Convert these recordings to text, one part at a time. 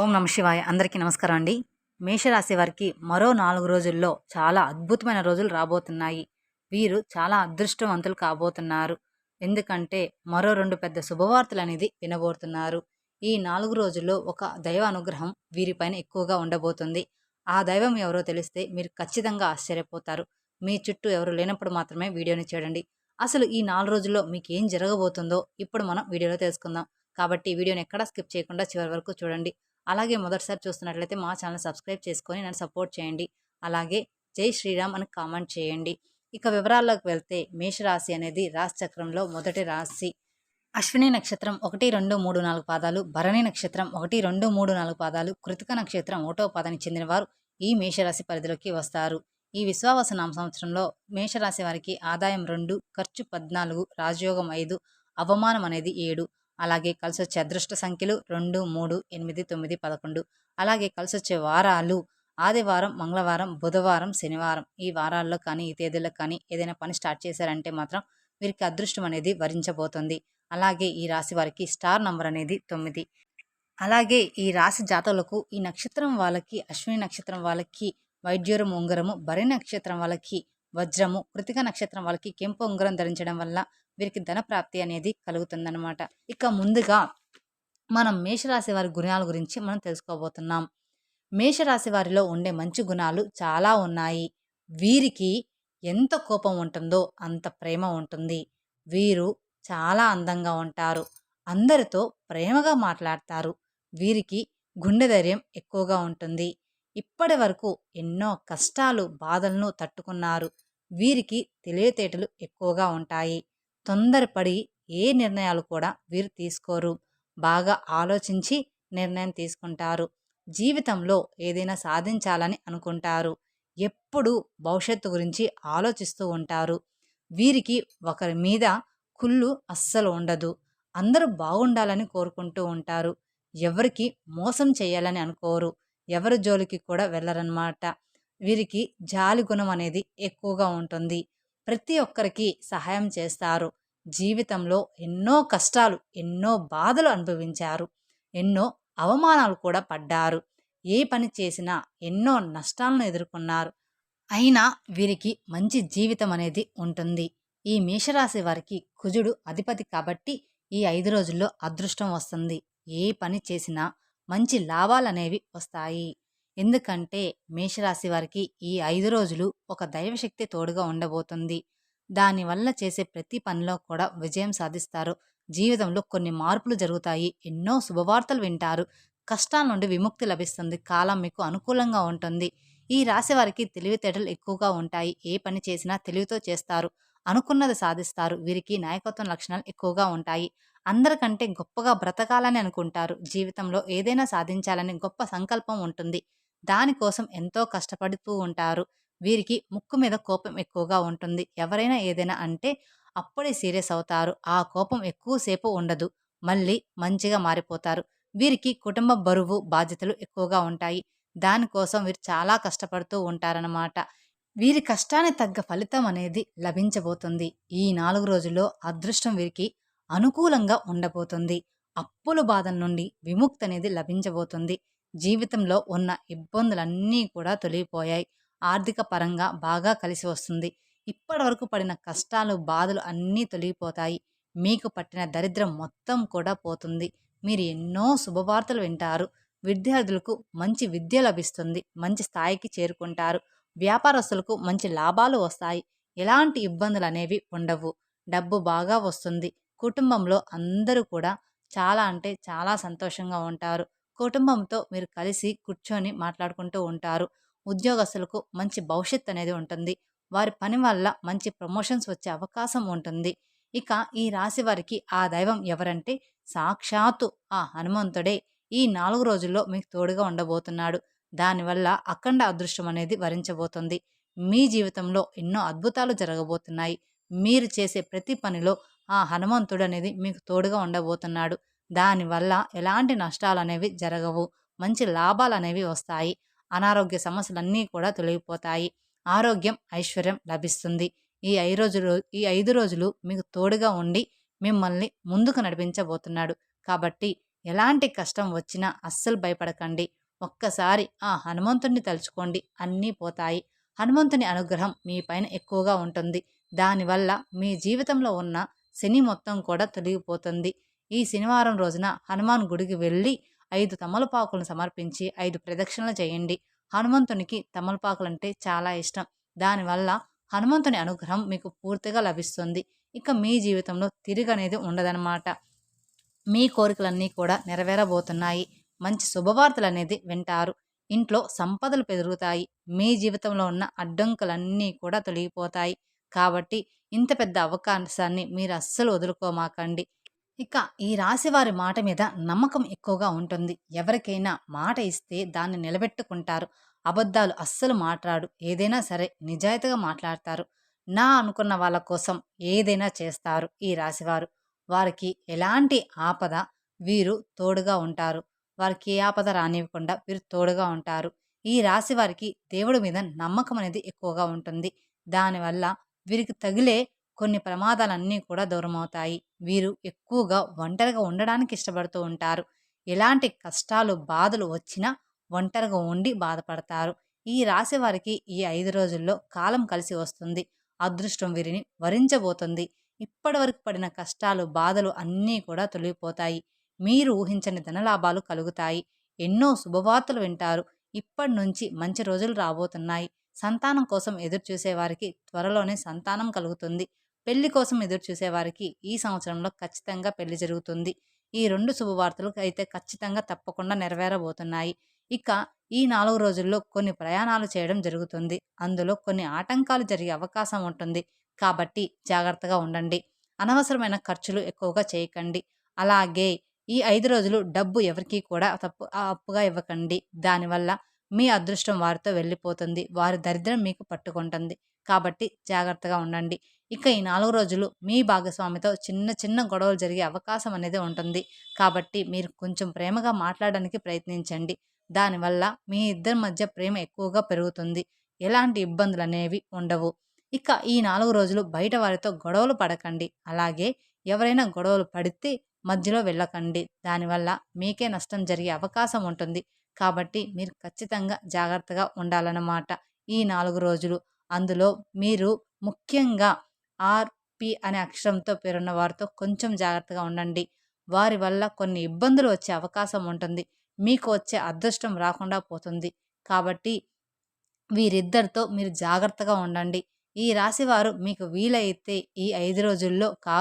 ఓం నమ శివాయ. అందరికీ నమస్కారం అండి. మేషరాశి వారికి మరో నాలుగు రోజుల్లో చాలా అద్భుతమైన రోజులు రాబోతున్నాయి. వీరు చాలా అదృష్టవంతులు కాబోతున్నారు. ఎందుకంటే మరో రెండు పెద్ద శుభవార్తలు అనేది వినబోతున్నారు. ఈ నాలుగు రోజుల్లో ఒక దైవ అనుగ్రహం వీరిపైన ఎక్కువగా ఉండబోతుంది. ఆ దైవం ఎవరో తెలిస్తే మీరు ఖచ్చితంగా ఆశ్చర్యపోతారు. మీ చుట్టూ ఎవరు లేనప్పుడు మాత్రమే వీడియోని చూడండి. అసలు ఈ నాలుగు రోజుల్లో మీకు ఏం జరగబోతుందో ఇప్పుడు మనం వీడియోలో తెలుసుకుందాం. కాబట్టి వీడియోని ఎక్కడా స్కిప్ చేయకుండా చివరి వరకు చూడండి. అలాగే మొదటిసారి చూస్తున్నట్లయితే మా ఛానల్ సబ్స్క్రైబ్ చేసుకొని నన్ను సపోర్ట్ చేయండి. అలాగే జై శ్రీరామ్ అని కామెంట్ చేయండి. ఇక వివరాల్లోకి వెళ్తే మేషరాశి అనేది రాశి చక్రంలో మొదటి రాశి. అశ్విని నక్షత్రం ఒకటి రెండు మూడు నాలుగు పాదాలు భరణి నక్షత్రం ఒకటి రెండు మూడు నాలుగు పాదాలు కృతిక నక్షత్రం ఒకటో పాదానికి చెందినవారు ఈ మేషరాశి పరిధిలోకి వస్తారు. ఈ విశ్వావస నామ సంవత్సరంలో మేషరాశి వారికి ఆదాయం రెండు ఖర్చు పద్నాలుగు రాజయోగం ఐదు అవమానం అనేది ఏడు. అలాగే కలిసి వచ్చే అదృష్ట సంఖ్యలు రెండు మూడు ఎనిమిది తొమ్మిది పదకొండు. అలాగే కలిసి వచ్చే వారాలు ఆదివారం మంగళవారం బుధవారం శనివారం. ఈ వారాల్లో కానీ ఈ తేదీల్లో కానీ ఏదైనా పని స్టార్ట్ చేశారంటే మాత్రం వీరికి అదృష్టం అనేది వరించబోతుంది. అలాగే ఈ రాశి వారికి స్టార్ నంబర్ అనేది తొమ్మిది. అలాగే ఈ రాశి జాతకులకు ఈ నక్షత్రం వాళ్ళకి అశ్విని నక్షత్రం వాళ్ళకి వైద్యురం ఉంగరము భరి నక్షత్రం వాళ్ళకి వజ్రము కృతిక నక్షత్రం వాళ్ళకి కెంపు ఉంగరం ధరించడం వల్ల వీరికి ధన ప్రాప్తి అనేది కలుగుతుందన్నమాట. ఇక ముందుగా మనం మేషరాశి వారి గుణాల గురించి మనం తెలుసుకోబోతున్నాం. మేషరాశి వారిలో ఉండే మంచి గుణాలు చాలా ఉన్నాయి. వీరికి ఎంత కోపం ఉంటుందో అంత ప్రేమ ఉంటుంది. వీరు చాలా అందంగా ఉంటారు. అందరితో ప్రేమగా మాట్లాడతారు. వీరికి గుండె ధైర్యం ఎక్కువగా ఉంటుంది. ఇప్పటి వరకు ఎన్నో కష్టాలు బాధలను తట్టుకున్నారు. వీరికి తెలివితేటలు ఎక్కువగా ఉంటాయి. తొందరపడి ఏ నిర్ణయాలు కూడా వీరు తీసుకోరు. బాగా ఆలోచించి నిర్ణయం తీసుకుంటారు. జీవితంలో ఏదైనా సాధించాలని అనుకుంటారు. ఎప్పుడు భవిష్యత్తు గురించి ఆలోచిస్తూ ఉంటారు. వీరికి ఒకరి మీద కుళ్ళు అస్సలు ఉండదు. అందరూ బాగుండాలని కోరుకుంటూ ఉంటారు. ఎవరికి మోసం చేయాలని అనుకోరు. ఎవరి జోలికి కూడా వెళ్ళరన్నమాట. వీరికి జాలి గుణం అనేది ఎక్కువగా ఉంటుంది. ప్రతి ఒక్కరికి సహాయం చేస్తారు. జీవితంలో ఎన్నో కష్టాలు ఎన్నో బాధలు అనుభవించారు. ఎన్నో అవమానాలు కూడా పడ్డారు. ఏ పని చేసినా ఎన్నో నష్టాలను ఎదుర్కొన్నారు. అయినా వీరికి మంచి జీవితం అనేది ఉంటుంది. ఈ మేషరాశి వారికి కుజుడు అధిపతి కాబట్టి ఈ ఐదు రోజుల్లో అదృష్టం వస్తుంది. ఏ పని చేసినా మంచి లాభాలు అనేవి వస్తాయి. ఎందుకంటే మేషరాశి వారికి ఈ ఐదు రోజులు ఒక దైవశక్తి తోడుగా ఉండబోతుంది. దానివల్ల చేసే ప్రతి పనిలో కూడా విజయం సాధిస్తారు. జీవితంలో కొన్ని మార్పులు జరుగుతాయి. ఎన్నో శుభవార్తలు వింటారు. కష్టాల నుండి విముక్తి లభిస్తుంది. కాలం మీకు అనుకూలంగా ఉంటుంది. ఈ రాశి వారికి తెలివితేటలు ఎక్కువగా ఉంటాయి. ఏ పని చేసినా తెలివితో చేస్తారు. అనుకున్నది సాధిస్తారు. వీరికి నాయకత్వం లక్షణాలు ఎక్కువగా ఉంటాయి. అందరికంటే గొప్పగా బ్రతకాలని అనుకుంటారు. జీవితంలో ఏదైనా సాధించాలని గొప్ప సంకల్పం ఉంటుంది. దానికోసం ఎంతో కష్టపడుతూ ఉంటారు. వీరికి ముక్కు మీద కోపం ఎక్కువగా ఉంటుంది. ఎవరైనా ఏదైనా అంటే అప్పుడే సీరియస్ అవుతారు. ఆ కోపం ఎక్కువసేపు ఉండదు. మళ్ళీ మంచిగా మారిపోతారు. వీరికి కుటుంబ బరువు బాధ్యతలు ఎక్కువగా ఉంటాయి. దానికోసం వీరు చాలా కష్టపడుతూ ఉంటారన్నమాట. వీరి కష్టాన్ని తగ్గ ఫలితం అనేది లభించబోతుంది. ఈ నాలుగు రోజుల్లో అదృష్టం వీరికి అనుకూలంగా ఉండబోతుంది. అప్పుల బాధ నుండి విముక్తి అనేది లభించబోతుంది. జీవితంలో ఉన్న ఇబ్బందులన్నీ కూడా తొలగిపోయాయి. ఆర్థిక పరంగా బాగా కలిసి వస్తుంది. ఇప్పటి వరకు పడిన కష్టాలు బాధలు అన్నీ తొలగిపోతాయి. మీకు పట్టిన దరిద్రం మొత్తం కూడా పోతుంది. మీరు ఎన్నో శుభవార్తలు వింటారు. విద్యార్థులకు మంచి విద్య లభిస్తుంది. మంచి స్థాయికి చేరుకుంటారు. వ్యాపారస్తులకు మంచి లాభాలు వస్తాయి. ఎలాంటి ఇబ్బందులు అనేవి ఉండవు. డబ్బు బాగా వస్తుంది. కుటుంబంలో అందరూ కూడా చాలా అంటే చాలా సంతోషంగా ఉంటారు. కుటుంబంతో మీరు కలిసి కూర్చొని మాట్లాడుకుంటూ ఉంటారు. ఉద్యోగస్తులకు మంచి భవిష్యత్ అనేది ఉంటుంది. వారి పని వల్ల మంచి ప్రమోషన్స్ వచ్చే అవకాశం ఉంటుంది. ఇక ఈ రాశి వారికి ఆ దైవం ఎవరంటే సాక్షాత్తు ఆ హనుమంతుడే. ఈ నాలుగు రోజుల్లో మీకు తోడుగా ఉండబోతున్నాడు. దానివల్ల అఖండ అదృష్టం అనేది వరించబోతుంది. మీ జీవితంలో ఎన్నో అద్భుతాలు జరగబోతున్నాయి. మీరు చేసే ప్రతి పనిలో ఆ హనుమంతుడు అనేది మీకు తోడుగా ఉండబోతున్నాడు. దానివల్ల ఎలాంటి నష్టాలు అనేవి జరగవు. మంచి లాభాలు అనేవి వస్తాయి. అనారోగ్య సమస్యలన్నీ కూడా తొలగిపోతాయి. ఆరోగ్యం ఐశ్వర్యం లభిస్తుంది. ఈ ఐదు రోజులు ఈ ఐదు రోజులు మీకు తోడుగా ఉండి మిమ్మల్ని ముందుకు నడిపించబోతున్నాడు. కాబట్టి ఎలాంటి కష్టం వచ్చినా అస్సలు భయపడకండి. ఒక్కసారి ఆ హనుమంతుణ్ణి తలుచుకోండి. అన్నీ పోతాయి. హనుమంతుని అనుగ్రహం మీ పైన ఎక్కువగా ఉంటుంది. దానివల్ల మీ జీవితంలో ఉన్న శని మొత్తం కూడా తొలగిపోతుంది. ఈ శనివారం రోజున హనుమాన్ గుడికి వెళ్ళి ఐదు తమలపాకులను సమర్పించి ఐదు ప్రదక్షిణలు చేయండి. హనుమంతునికి తమలపాకులంటే చాలా ఇష్టం. దానివల్ల హనుమంతుని అనుగ్రహం మీకు పూర్తిగా లభిస్తుంది. ఇక మీ జీవితంలో తిరిగి అనేది ఉండదన్నమాట. మీ కోరికలన్నీ కూడా నెరవేరబోతున్నాయి. మంచి శుభవార్తలు అనేది వింటారు. ఇంట్లో సంపదలు పెరుగుతాయి మీ జీవితంలో ఉన్న అడ్డంకులన్నీ కూడా తొలగిపోతాయి. కాబట్టి ఇంత పెద్ద అవకాశాన్ని మీరు అస్సలు వదులుకోమాకండి. ఇక ఈ రాశి వారి మాట మీద నమ్మకం ఎక్కువగా ఉంటుంది. ఎవరికైనా మాట ఇస్తే దాన్ని నిలబెట్టుకుంటారు. అబద్ధాలు అస్సలు మాట్లాడు ఏదైనా సరే నిజాయితీగా మాట్లాడతారు. నా అనుకున్న వాళ్ళ కోసం ఏదైనా చేస్తారు ఈ రాశివారు. వారికి ఎలాంటి ఆపద వీరు తోడుగా ఉంటారు. వారికి ఏ ఆపద రానివ్వకుండా వీరు తోడుగా ఉంటారు. ఈ రాశి వారికి దేవుడి మీద నమ్మకం అనేది ఎక్కువగా ఉంటుంది. దానివల్ల వీరికి తగిలే కొన్ని ప్రమాదాలన్నీ కూడా దూరమవుతాయి. వీరు ఎక్కువగా ఒంటరిగా ఉండడానికి ఇష్టపడుతూ ఉంటారు. ఎలాంటి కష్టాలు బాధలు వచ్చినా ఒంటరిగా ఉండి బాధపడతారు. ఈ రాశి వారికి ఈ ఐదు రోజుల్లో కాలం కలిసి వస్తుంది. అదృష్టం వీరిని వరించబోతుంది. ఇప్పటి వరకు పడిన కష్టాలు బాధలు అన్నీ కూడా తొలగిపోతాయి. మీరు ఊహించని ధనలాభాలు కలుగుతాయి. ఎన్నో శుభవార్తలు వింటారు. ఇప్పటి నుంచి మంచి రోజులు రాబోతున్నాయి. సంతానం కోసం ఎదురు చూసేవారికి త్వరలోనే సంతానం కలుగుతుంది. పెళ్ళి కోసం ఎదురు చూసేవారికి ఈ సంవత్సరంలో ఖచ్చితంగా పెళ్ళి జరుగుతుంది. ఈ రెండు శుభవార్తలు అయితే ఖచ్చితంగా తప్పకుండా నెరవేరబోతున్నాయి. ఇక ఈ నాలుగు రోజుల్లో కొన్ని ప్రయాణాలు చేయడం జరుగుతుంది. అందులో కొన్ని ఆటంకాలు జరిగే అవకాశం ఉంటుంది. కాబట్టి జాగ్రత్తగా ఉండండి. అనవసరమైన ఖర్చులు ఎక్కువగా చేయకండి. అలాగే ఈ ఐదు రోజులు డబ్బు ఎవరికి కూడా తప్పు అప్పుగా ఇవ్వకండి. దానివల్ల మీ అదృష్టం వారితో వెళ్ళిపోతుంది. వారి దరిద్రం మీకు పట్టుకుంటుంది. కాబట్టి జాగ్రత్తగా ఉండండి. ఇక ఈ నాలుగు రోజులు మీ భాగస్వామితో చిన్న చిన్న గొడవలు జరిగే అవకాశం అనేది ఉంటుంది. కాబట్టి మీరు కొంచెం ప్రేమగా మాట్లాడడానికి ప్రయత్నించండి. దానివల్ల మీ ఇద్దరి మధ్య ప్రేమ ఎక్కువగా పెరుగుతుంది. ఎలాంటి ఇబ్బందులు అనేవి ఉండవు. ఇక ఈ నాలుగు రోజులు బయట వారితో గొడవలు పడకండి. అలాగే ఎవరైనా గొడవలు పడితే మధ్యలో వెళ్ళకండి. దానివల్ల మీకే నష్టం జరిగే అవకాశం ఉంటుంది. కాబట్టి మీరు ఖచ్చితంగా జాగ్రత్తగా ఉండాలన్నమాట ఈ నాలుగు రోజులు. అందులో మీరు ముఖ్యంగా ఆర్పి అనే అక్షరంతో పేరున్న వారితో కొంచెం జాగ్రత్తగా ఉండండి. వారి వల్ల కొన్ని ఇబ్బందులు వచ్చే అవకాశం ఉంటుంది. మీకు వచ్చే అదృష్టం రాకుండా పోతుంది. కాబట్టి వీరిద్దరితో మీరు జాగ్రత్తగా ఉండండి. ఈ రాశివారు మీకు వీలైతే ఈ ఐదు రోజుల్లో కా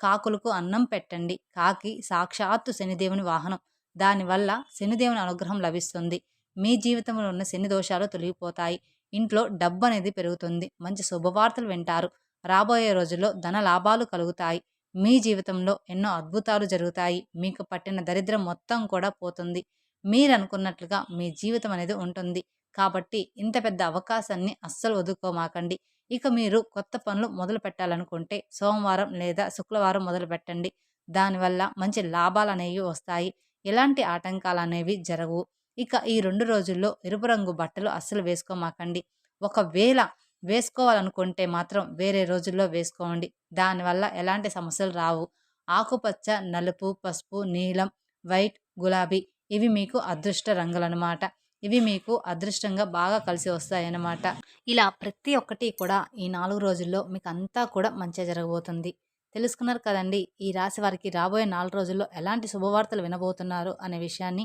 కాకులకు అన్నం పెట్టండి. కాకి సాక్షాత్తు శనిదేవుని వాహనం. దానివల్ల శనిదేవుని అనుగ్రహం లభిస్తుంది. మీ జీవితంలో ఉన్న శని దోషాలు తొలగిపోతాయి. ఇంట్లో డబ్బు అనేది పెరుగుతుంది. మంచి శుభవార్తలు వింటారు. రాబోయే రోజుల్లో ధన లాభాలు కలుగుతాయి. మీ జీవితంలో ఎన్నో అద్భుతాలు జరుగుతాయి. మీకు పట్టిన దరిద్రం మొత్తం కూడా పోతుంది. మీరు అనుకున్నట్లుగా మీ జీవితం అనేది ఉంటుంది. కాబట్టి ఇంత పెద్ద అవకాశాన్ని అస్సలు వదులుకోమాకండి. ఇక మీరు కొత్త పనులు మొదలు పెట్టాలనుకుంటే సోమవారం లేదా శుక్రవారం మొదలు పెట్టండి. దానివల్ల మంచి లాభాలు అనేవి వస్తాయి. ఎలాంటి ఆటంకాలు అనేవి జరగవు. ఇక ఈ రెండు రోజుల్లో ఎరుపు రంగు బట్టలు అస్సలు వేసుకోమాకండి. ఒకవేళ వేసుకోవాలనుకుంటే మాత్రం వేరే రోజుల్లో వేసుకోండి. దానివల్ల ఎలాంటి సమస్యలు రావు. ఆకుపచ్చ నలుపు పసుపు నీలం వైట్ గులాబీ ఇవి మీకు అదృష్ట రంగులన్నమాట ఇవి మీకు అదృష్టంగా బాగా కలిసి వస్తాయన్నమాట. ఇలా ప్రతి ఒక్కటి కూడా ఈ నాలుగు రోజుల్లో మీకు అంతా కూడా మంచిగా జరగబోతుంది. తెలుసుకున్నారు కదండి ఈ రాశి వారికి రాబోయే నాలుగు రోజుల్లో ఎలాంటి శుభవార్తలు వినబోతున్నారు అనే విషయాన్ని